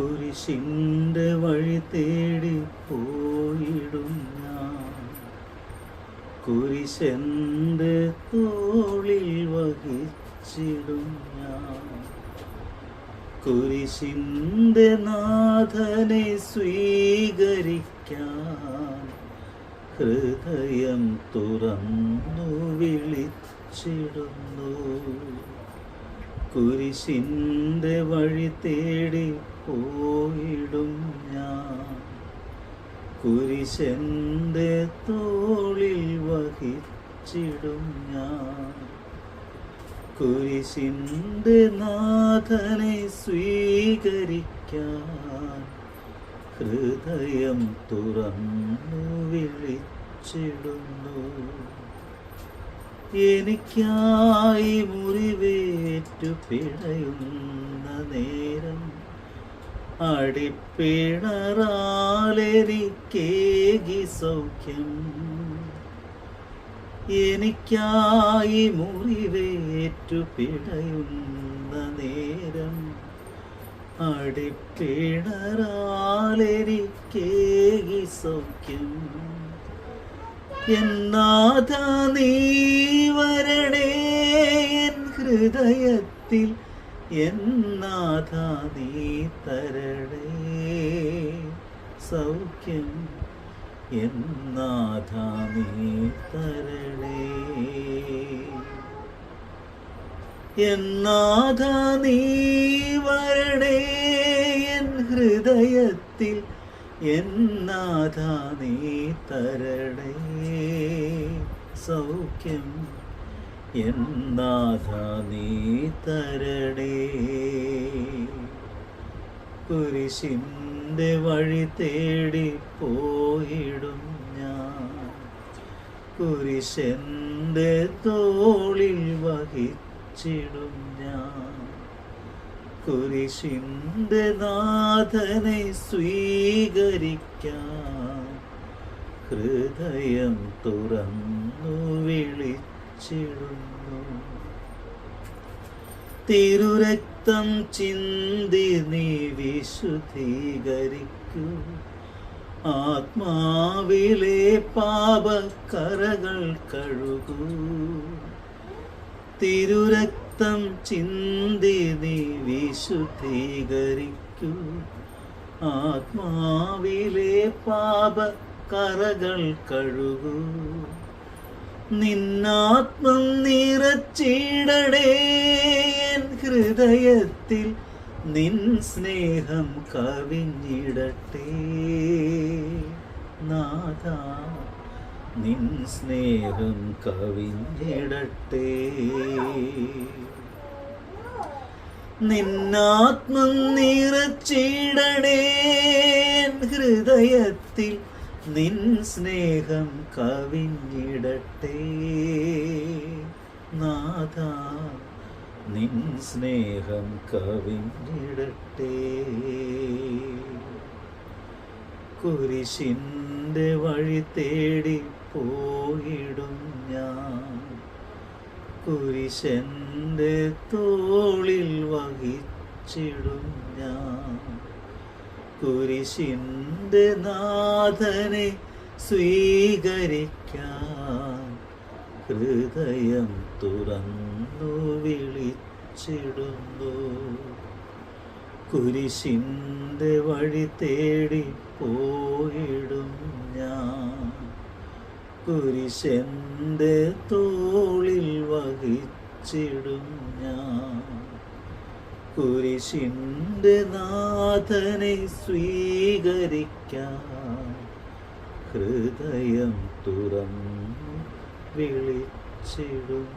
കുരിശിന്റെ വഴി തേടി പോയിടും ഞാൻ. കുരിശെന്റെ തോളിൽ വഹിച്ചിടും ഞാൻ. കുരിശിന്റെ നാഥനെ സ്വീകരിക്കാൻ ഹൃദയം തുറന്നു വിളിച്ചിടുന്നു. കുരിശിന്റെ വഴി തേടി പോയിടും ഞാൻ. കുരിശന്റെ തോളിൽ വഹിച്ചിടും ഞാൻ. കുരിശിന്റെ നാഥനെ സ്വീകരിക്കാൻ ഹൃദയം തുറന്നു വിളിച്ചിടുന്നു. എനിക്കായി മുറിവേറ്റു പിഴയുന്ന നേരം അടിപ്പിണറാലെനിക്കേകി സൗഖ്യം. എനിക്കായി മുറിവേറ്റു പിഴയുന്ന നേരം അടിപ്പിണറാലെനിക്കേകി സൗഖ്യം. എന്നാഥ നീ വരണേ ഹൃദയത്തിൽ എന്നാഥ നീ തരണേ. സൗഖ്യം എന്നാഥ നീ തരണേ. എന്നാഥ നീ വരണേ ഹൃദയത്തിൽ എന്നാഥ നീ തരണേ. സൗഖ്യം. എന്നാഥ നീ തരണേ. കുരിശിന്റെ വഴി തേടി പോയിടും ഞാൻ. കുരിശന്റെ തോളിൽ വഹിച്ചിടും ഞാൻ. കുരിശിന്റെ നാഥനെ സ്വീകരിക്കാം. ഹൃദയം തുറന്നു വിളിച്ചിടുന്നു. തിരുരക്തം ചിന്തി നീ വിശുദ്ധീകരിക്കൂ. ആത്മാവിലെ പാപക്കറകൾ കഴുകൂ. തിരുരക്തം ചിന്തി നീ വിശുദ്ധീകരിക്കൂ. ആത്മാവിലെ പാപ കറകൾ കഴുകൂ. നിന്നാത്മം നിറച്ചിടടേ ഹൃദയത്തിൽ നിൻ സ്നേഹം കവിഞ്ഞിടട്ടെ. നാഥ നിൻ സ്നേഹം കവിഞ്ഞിടട്ടെ. നിന്നാത്മം നിറച്ചിടണേ. ഹൃദയത്തിൽ നിൻ സ്നേഹം കവിഞ്ഞിടട്ടെ. നാഥ നിൻ സ്നേഹം കവിഞ്ഞിടട്ടെ. കുരിശിന്റെ വഴി തേടി പോയിടും ഞാൻ. കുരിശന്റെ തോളിൽ വഹിച്ചിടും ഞാൻ. കുരിശിന്റെ നാഥനെ സ്വീകരിക്കാൻ ഹൃദയം തുറന്നു വിളിച്ചിടുന്നു. കുരിശിന്റെ വഴി തേടി പോയിടും ഞാൻ. കുരിശെന്റെ തോളിൽ വഹിച്ചിടും ഞാൻ. കുരിശിന്റെ നാഥനെ സ്വീകരിക്കാൻ ഹൃദയം തുറന്നു വിളിച്ചിടുന്നു.